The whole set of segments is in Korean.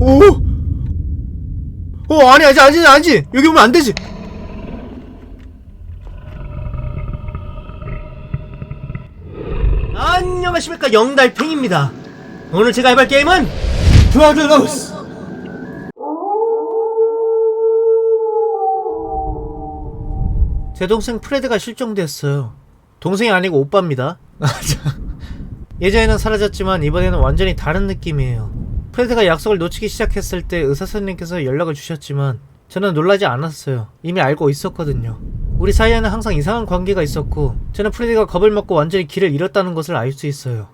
오! 어, 아니, 아니, 아니, 아니지! 여기 오면 안 되지! 안녕하십니까, 영달팽입니다. 오늘 제가 해볼 게임은 드와드로스! 제 동생 프레드가 실종됐어요. 동생이 아니고 오빠입니다. 예전에는 사라졌지만 이번에는 완전히 다른 느낌이에요. 프레드가 약속을 놓치기 시작했을 때 의사 선생님께서 연락을 주셨지만 저는 놀라지 않았어요. 이미 알고 있었거든요. 우리 사이에는 항상 이상한 관계가 있었고 저는 프레드가 겁을 먹고 완전히 길을 잃었다는 것을 알 수 있어요.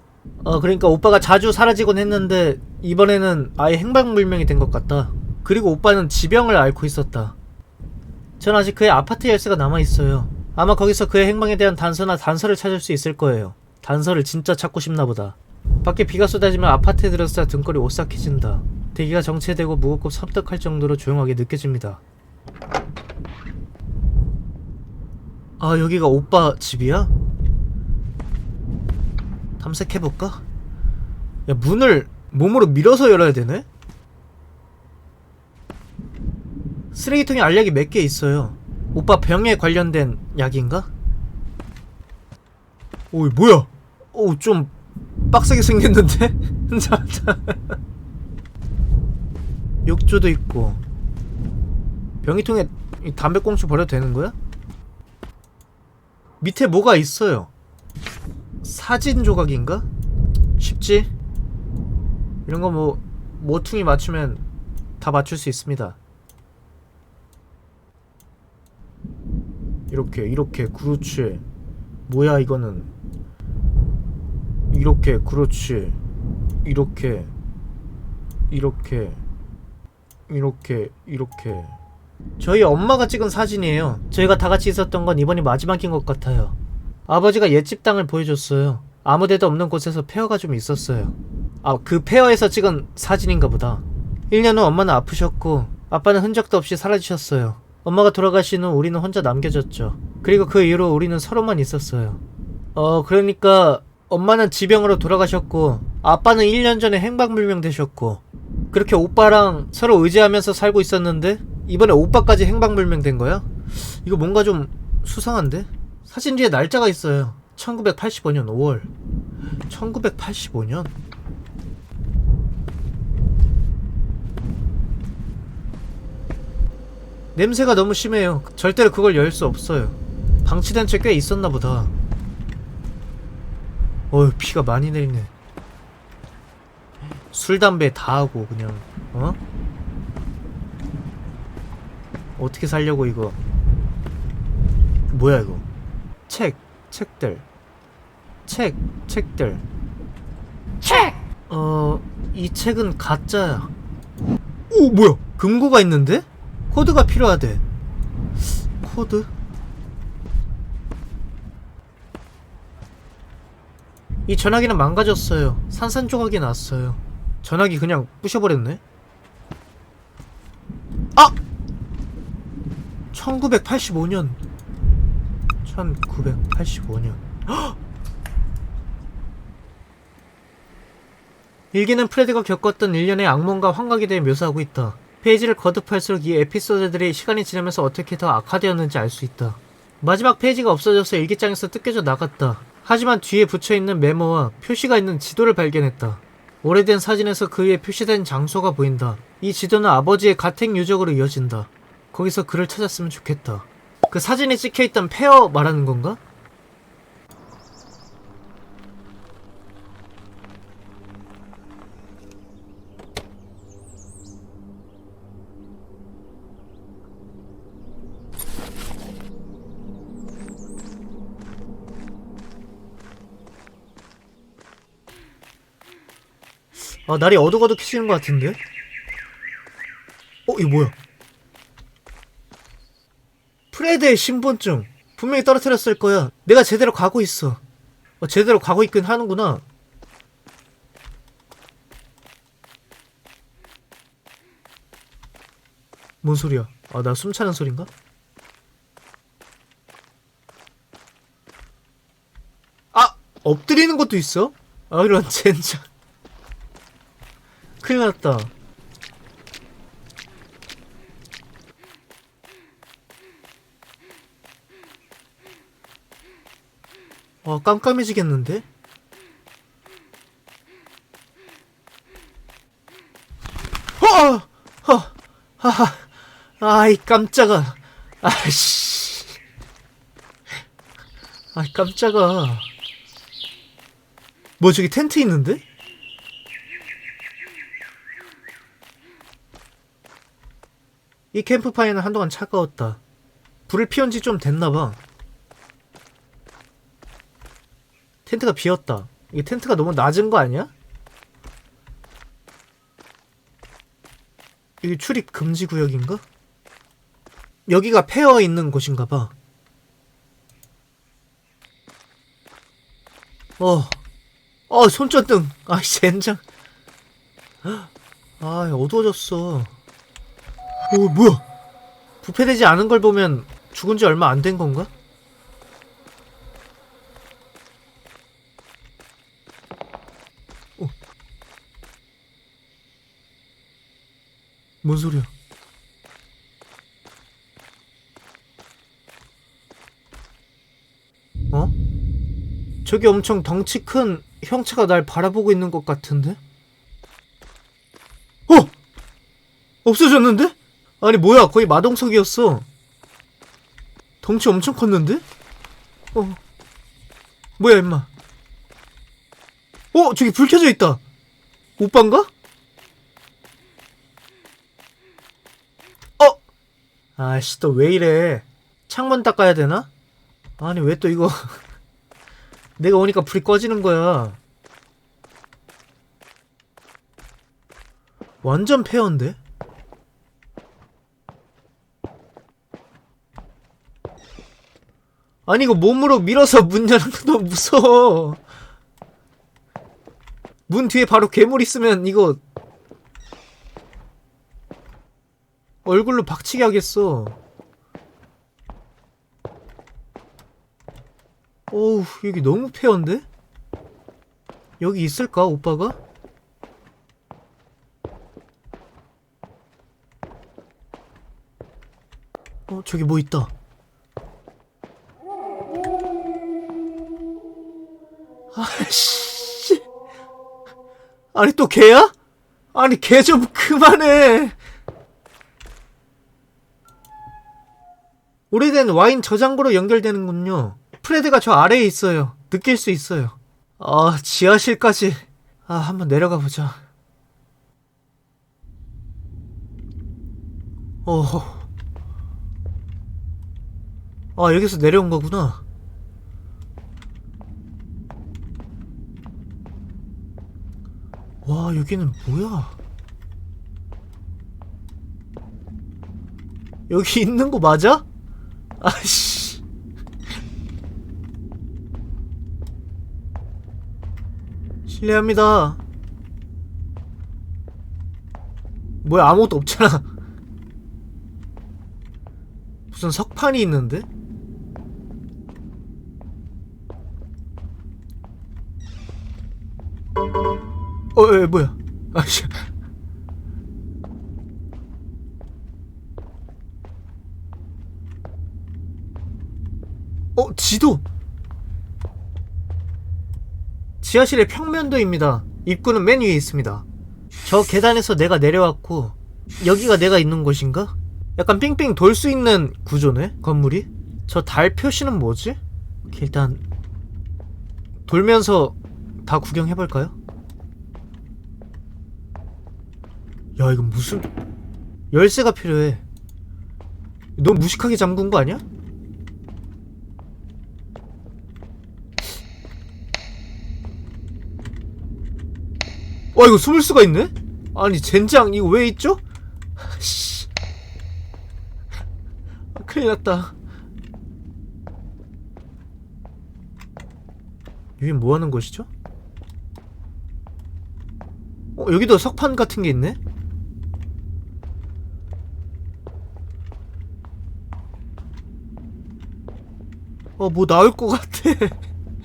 어 그러니까 오빠가 자주 사라지곤 했는데 이번에는 아예 행방불명이 된 것 같다. 그리고 오빠는 지병을 앓고 있었다. 전 아직 그의 아파트 열쇠가 남아 있어요. 아마 거기서 그의 행방에 대한 단서나 단서를 찾을 수 있을 거예요. 단서를 진짜 찾고 싶나 보다. 밖에 비가 쏟아지면 아파트에 들어서야 등골이 오싹해진다. 대기가 정체되고 무겁고 섭득할 정도로 조용하게 느껴집니다. 아 여기가 오빠 집이야? 탐색해볼까? 야 문을 몸으로 밀어서 열어야 되네? 쓰레기통에 알약이 몇 개 있어요. 오빠 병에 관련된 약인가? 오이 뭐야? 오좀 빡세게 생겼는데? 욕조도 있고 병이통에 이 담배꽁초 버려도 되는 거야? 밑에 뭐가 있어요? 사진 조각인가? 쉽지? 이런 거 뭐 모퉁이 맞추면 다 맞출 수 있습니다. 이렇게 이렇게 그렇지 뭐야 이거는 이렇게 그렇지. 이렇게 이렇게 이렇게 이렇게. 저희 엄마가 찍은 사진이에요. 저희가 다 같이 있었던 건 이번이 마지막인 것 같아요. 아버지가 옛집 땅을 보여줬어요. 아무 데도 없는 곳에서 폐허가 좀 있었어요. 아 그 폐허에서 찍은 사진인가 보다. 1년 후 엄마는 아프셨고 아빠는 흔적도 없이 사라지셨어요. 엄마가 돌아가신 후 우리는 혼자 남겨졌죠. 그리고 그 이후로 우리는 서로만 있었어요. 어, 그러니까 엄마는 지병으로 돌아가셨고 아빠는 1년 전에 행방불명 되셨고 그렇게 오빠랑 서로 의지하면서 살고 있었는데 이번에 오빠까지 행방불명 된 거야? 이거 뭔가 좀 수상한데? 사진 뒤에 날짜가 있어요. 1985년 5월. 1985년? 냄새가 너무 심해요. 절대로 그걸 열 수 없어요. 방치된 채 꽤 있었나 보다. 어휴, 피가 많이 내리네. 술, 담배 다 하고, 그냥, 어? 어떻게 살려고, 이거. 뭐야, 이거. 책, 책들. 책, 책들. 책! 어, 이 책은 가짜야. 오, 뭐야! 금고가 있는데? 코드가 필요하대. 코드? 이 전화기는 망가졌어요. 산산조각이 났어요. 전화기 그냥 부셔버렸네. 아! 1985년. 1985년. 일기는 프레드가 겪었던 일련의 악몽과 환각에 대해 묘사하고 있다. 페이지를 거듭할수록 이 에피소드들이 시간이 지나면서 어떻게 더 악화되었는지 알 수 있다. 마지막 페이지가 없어져서 일기장에서 뜯겨져 나갔다. 하지만 뒤에 붙여있는 메모와 표시가 있는 지도를 발견했다. 오래된 사진에서 그 위에 표시된 장소가 보인다. 이 지도는 아버지의 가택 유적으로 이어진다. 거기서 그를 찾았으면 좋겠다. 그 사진에 찍혀있던 페어 말하는 건가? 아 날이 어둑어둑해지는 것 같은데? 어 이거 뭐야? 프레드의 신분증 분명히 떨어뜨렸을 거야 내가 제대로 가고 있어 어, 제대로 가고 있긴 하는구나 뭔 소리야 아 나 숨차는 소린가? 아! 엎드리는 것도 있어? 아 이런 젠장 큰일 났다. 와, 깜깜해지겠는데? 허! 허! 하하! 아이, 깜짝아. 아이씨. 아이, 깜짝아. 뭐, 저기 텐트 있는데? 이 캠프파이어는 한동안 차가웠다. 불을 피운 지 좀 됐나봐. 텐트가 비었다. 이 텐트가 너무 낮은 거 아니야? 이게 출입 금지 구역인가? 여기가 폐허 있는 곳인가 봐. 어, 어, 손전등. 아, 젠장. 아, 어두워졌어. 오, 뭐야? 부패되지 않은 걸 보면 죽은 지 얼마 안 된 건가? 어. 뭔 소리야? 어? 저기 엄청 덩치 큰 형체가 날 바라보고 있는 것 같은데? 어! 없어졌는데? 아니 뭐야. 거의 마동석이었어. 덩치 엄청 컸는데? 어. 뭐야 임마. 어 저기 불 켜져 있다. 오빠인가? 어! 아씨 또 왜 이래. 창문 닦아야 되나? 아니 왜 또 이거. 내가 오니까 불이 꺼지는 거야. 완전 폐허인데? 아니 이거 몸으로 밀어서 문 여는 거 너무 무서워 문 뒤에 바로 괴물 있으면 이거 얼굴로 박치기 하겠어 어우 여기 너무 폐허인데? 여기 있을까 오빠가? 어 저기 뭐 있다 아씨. 아니 또 개야? 아니 개 좀 그만해. 오래된 와인 저장고로 연결되는군요. 프레드가 저 아래에 있어요. 느낄 수 있어요. 아 지하실까지. 아 한번 내려가 보자. 어. 아 여기서 내려온 거구나. 와 여기는 뭐야 여기 있는 거 맞아? 아씨 실례합니다 뭐야 아무것도 없잖아 무슨 석판이 있는데? 어, 에, 뭐야? 아씨. 어, 지도. 지하실의 평면도입니다. 입구는 맨 위에 있습니다. 저 계단에서 내가 내려왔고 여기가 내가 있는 곳인가? 약간 삥삥 돌수 있는 구조네 건물이. 저 달 표시는 뭐지? 일단 돌면서 다 구경해볼까요? 야 이거 무슨 열쇠가 필요해 너무 무식하게 잠근 거 아니야? 와 이거 숨을 수가 있네? 아니 젠장 이거 왜 있죠? 씨 큰일 났다 여긴 뭐 하는 곳이죠? 어 여기도 석판 같은 게 있네? 어, 뭐 나올 것 같아.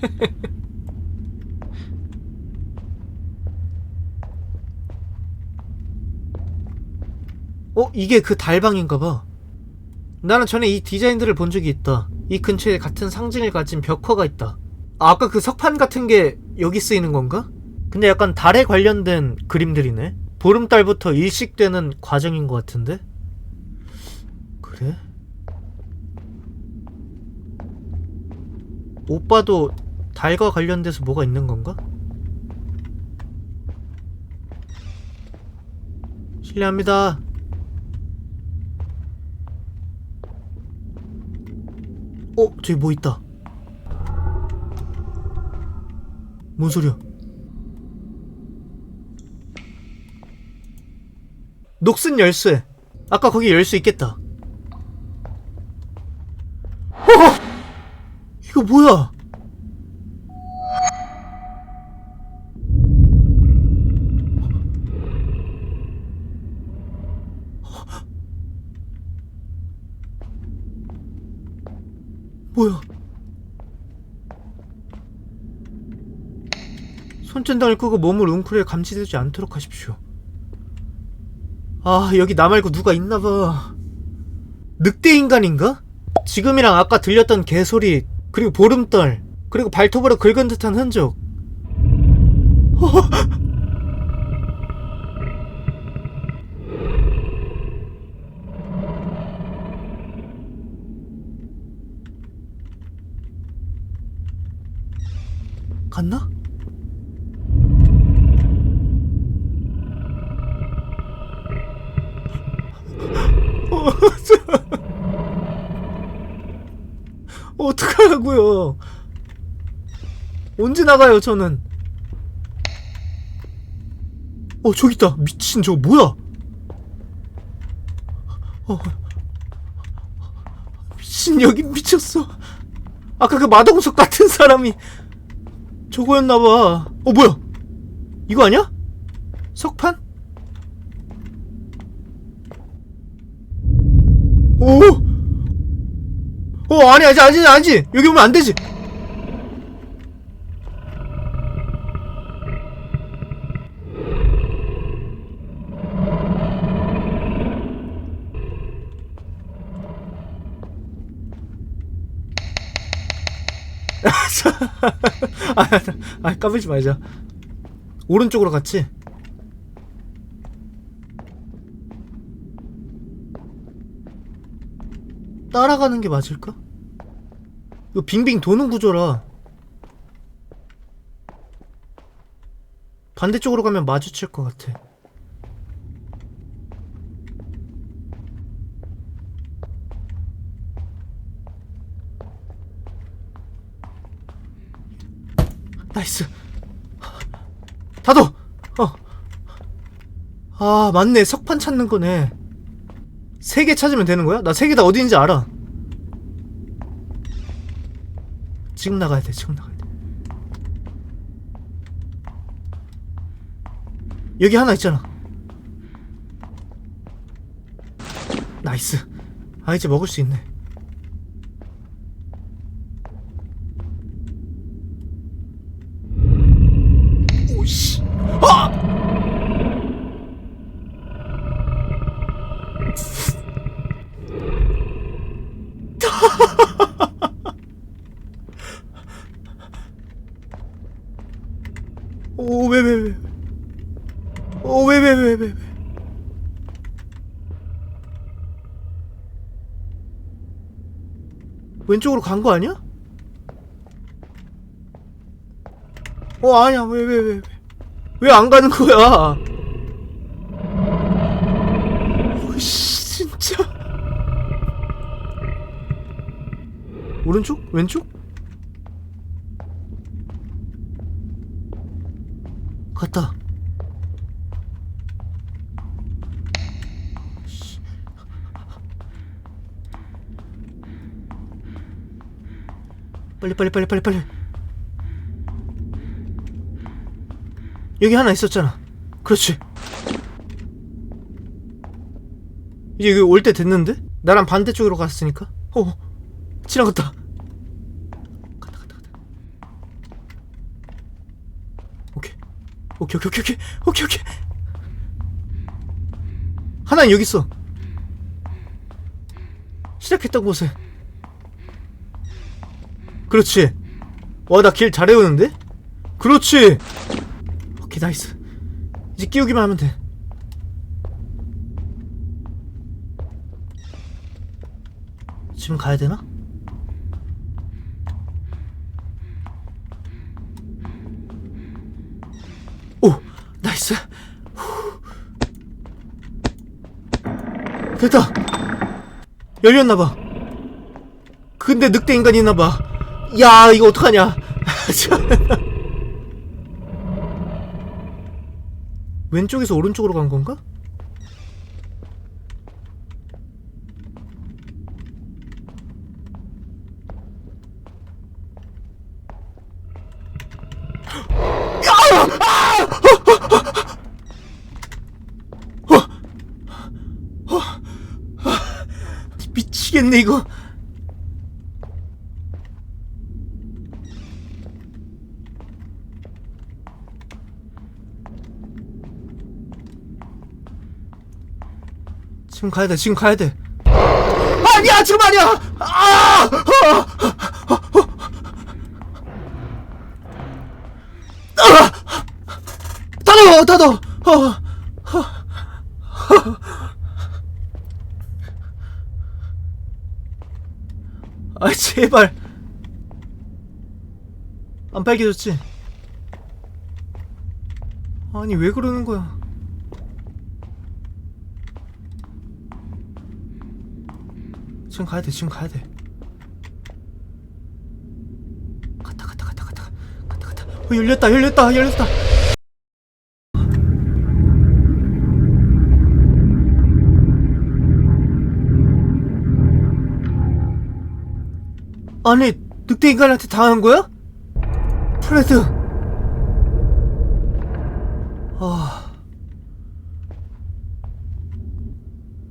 어, 이게 그 달방인가 봐. 나는 전에 이 디자인들을 본 적이 있다. 이 근처에 같은 상징을 가진 벽화가 있다. 아, 아까 그 석판 같은 게 여기 쓰이는 건가? 근데 약간 달에 관련된 그림들이네. 보름달부터 일식되는 과정인 것 같은데? 그래? 오빠도 달과 관련돼서 뭐가 있는 건가? 실례합니다. 어, 저기 뭐 있다. 뭔 소리야? 녹슨 열쇠. 아까 거기 열 수 있겠다. 어! 이거 뭐야? 뭐야? 손전등을 끄고 몸을 웅크려 감지되지 않도록 하십시오. 아, 여기 나 말고 누가 있나봐. 늑대 인간인가? 지금이랑 아까 들렸던 개소리, 그리고 보름달, 그리고 발톱으로 긁은 듯한 흔적. 갔나? 어, 저- 어떡하라고요? 언제 나가요, 저는? 어, 저기 있다. 미친, 저거 뭐야? 어, 미친, 여기 미쳤어. 아까 그 마동석 같은 사람이 저거였나봐. 어, 뭐야? 이거 아니야? 석판? 오! 어, 아니, 아니, 아니, 아니지. 여기 오면 안 되지. 아, 아, 까불지 말자. 오른쪽으로 갔지? 따라가는 게 맞을까? 이거 빙빙 도는 구조라. 반대쪽으로 가면 마주칠 것 같아. 나이스. 다도. 어. 아 맞네 석판 찾는 거네. 세 개 찾으면 되는 거야? 나 세 개 다 어디인지 알아. 지금 나가야 돼. 지금 나가야 돼. 여기 하나 있잖아. 나이스. 아 이제 먹을 수 있네. 오씨. 아! 오, 왜, 왜, 왜. 오, 왜, 왜, 왜, 왜, 왜. 왼쪽으로 간 거 아니야? 어, 아니야. 왜, 왜, 왜, 왜. 왜 안 가는 거야? 오씨, 진짜. 오른쪽? 왼쪽? 갔다. 빨리 빨리 빨리 빨리 빨리. 여기 하나 있었잖아. 그렇지. 이제 여기 올 때 됐는데? 나랑 반대쪽으로 갔으니까. 어, 지나갔다. 갔다 갔다 갔다. 오케이. 오케이 오케이 오케이 오케이 오케이 오케이. 하나는 여기 있어. 시작했던 곳에. 그렇지. 와 나 길 잘 외우는데? 그렇지 오케이 나이스 이제 끼우기만 하면 돼 지금 가야 되나? 오 나이스 후. 됐다 열렸나봐 근데 늑대 인간이 있나봐 야 이거 어떡하냐 왼쪽에서 오른쪽으로 간 건가? 미치겠네 이거 지금 가야 돼 지금 가야 돼 아니야 지금 아니야 아! 아! 닫아 닫아 어. 아 제발 안 빨개졌지? 아니 왜 그러는 거야 지금 가야 돼 지금 가야 돼. 갔다 갔다 갔다 갔다 갔다 갔다. 어 열렸다 열렸다 열렸다. 아니 늑대 인간한테 당한 거야? 프레드. 아.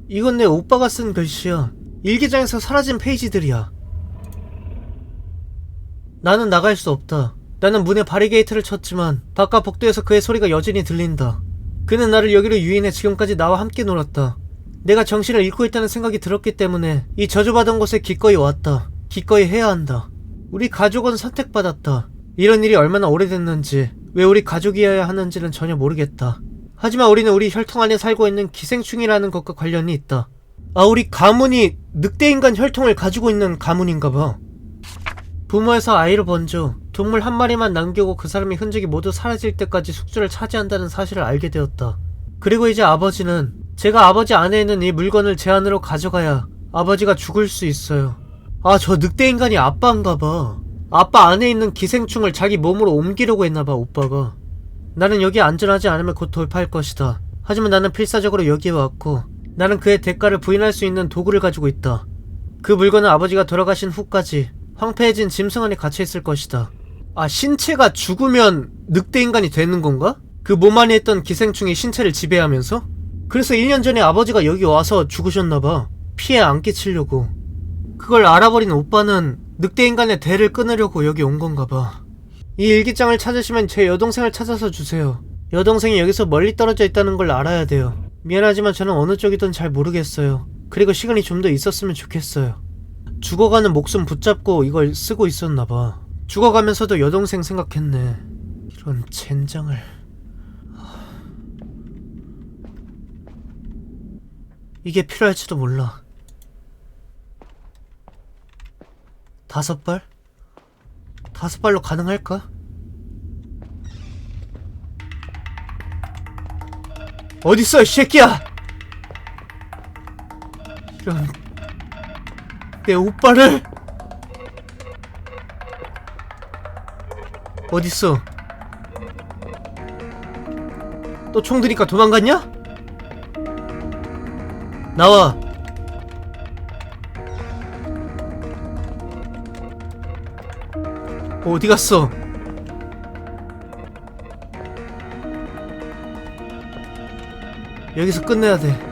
이건 내 오빠가 쓴 글씨야 일기장에서 사라진 페이지들이야 나는 나갈 수 없다 나는 문에 바리게이트를 쳤지만 바깥 복도에서 그의 소리가 여전히 들린다 그는 나를 여기로 유인해 지금까지 나와 함께 놀았다 내가 정신을 잃고 있다는 생각이 들었기 때문에 이 저주받은 곳에 기꺼이 왔다 기꺼이 해야 한다. 우리 가족은 선택받았다. 이런 일이 얼마나 오래됐는지, 왜 우리 가족이어야 하는지는 전혀 모르겠다. 하지만 우리는 우리 혈통 안에 살고 있는 기생충이라는 것과 관련이 있다. 아, 우리 가문이 늑대인간 혈통을 가지고 있는 가문인가 봐. 부모에서 아이를 번져 동물 한 마리만 남기고 그 사람의 흔적이 모두 사라질 때까지 숙주를 차지한다는 사실을 알게 되었다. 그리고 이제 아버지는 제가 아버지 안에 있는 이 물건을 제 안으로 가져가야 아버지가 죽을 수 있어요. 아, 저 늑대 인간이 아빠인가 봐. 아빠 안에 있는 기생충을 자기 몸으로 옮기려고 했나 봐, 오빠가. 나는 여기 안전하지 않으면 곧 돌파할 것이다. 하지만 나는 필사적으로 여기에 왔고, 나는 그의 대가를 부인할 수 있는 도구를 가지고 있다. 그 물건은 아버지가 돌아가신 후까지 황폐해진 짐승 안에 갇혀 있을 것이다. 아, 신체가 죽으면 늑대 인간이 되는 건가? 그 몸 안에 있던 기생충이 신체를 지배하면서? 그래서 1년 전에 아버지가 여기 와서 죽으셨나봐. 피해 안 끼치려고. 그걸 알아버린 오빠는 늑대 인간의 대를 끊으려고 여기 온 건가 봐. 이 일기장을 찾으시면 제 여동생을 찾아서 주세요. 여동생이 여기서 멀리 떨어져 있다는 걸 알아야 돼요. 미안하지만 저는 어느 쪽이든 잘 모르겠어요. 그리고 시간이 좀 더 있었으면 좋겠어요. 죽어가는 목숨 붙잡고 이걸 쓰고 있었나 봐. 죽어가면서도 여동생 생각했네. 이런 젠장을. 이게 필요할지도 몰라. 다섯 발? 다섯 발로 가능할까? 어딨어, 이 새끼야! 이런. 내 오빠를! 어딨어? 또 총 드니까 도망갔냐? 나와! 어디 갔어? 여기서 끝내야 돼.